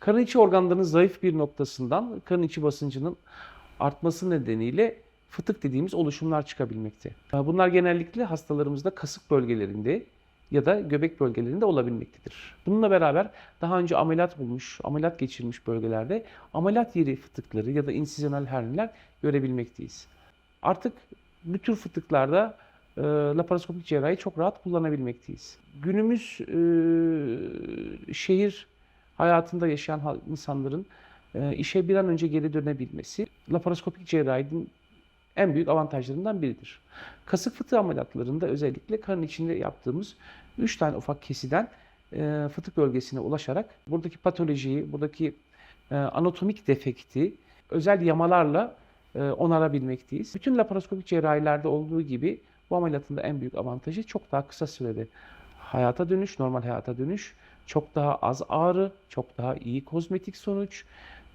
Karın içi organlarının zayıf bir noktasından karın içi basıncının artması nedeniyle fıtık dediğimiz oluşumlar çıkabilmekte. Bunlar genellikle hastalarımızda kasık bölgelerinde ya da göbek bölgelerinde olabilmektedir. Bununla beraber daha önce ameliyat olmuş, ameliyat geçirmiş bölgelerde ameliyat yeri fıtıkları ya da insizyonel herniler görebilmekteyiz. Artık bu tür fıtıklarda e, laparoskopik cerrahi çok rahat kullanabilmekteyiz. Günümüz e, şehir hayatında yaşayan insanların e, işe bir an önce geri dönebilmesi laparoskopik cerrahinin en büyük avantajlarından biridir. Kasık fıtığı ameliyatlarında özellikle karın içinde yaptığımız 3 tane ufak kesiden e, fıtık bölgesine ulaşarak buradaki patolojiyi, buradaki e, anatomik defekti özel yamalarla onarabilmekteyiz. Bütün laparoskopik cerrahilerde olduğu gibi bu ameliyatın da en büyük avantajı çok daha kısa sürede hayata dönüş, normal hayata dönüş, çok daha az ağrı, çok daha iyi kozmetik sonuç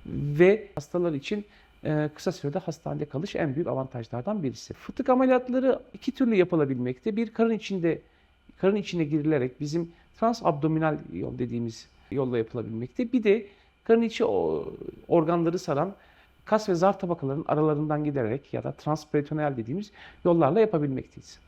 ve hastalar için e, kısa sürede hastanede kalış en büyük avantajlardan birisi. Fıtık ameliyatları iki türlü yapılabilmekte. Bir karın içinde karın içine girilerek bizim transabdominal yol dediğimiz yolla yapılabilmekte. Bir de karın içi organları saran kas ve zar tabakalarının aralarından giderek ya da transperitoneal dediğimiz yollarla yapabilmekteyiz.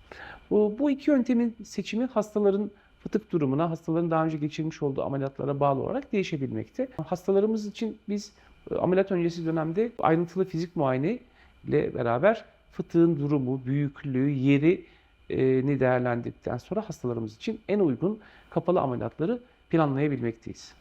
Bu, bu iki yöntemin seçimi hastaların fıtık durumuna, hastaların daha önce geçirmiş olduğu ameliyatlara bağlı olarak değişebilmekte. Hastalarımız için biz e, ameliyat öncesi dönemde ayrıntılı fizik muayene ile beraber fıtığın durumu, büyüklüğü, yeri e, ni değerlendirdikten sonra hastalarımız için en uygun kapalı ameliyatları planlayabilmekteyiz.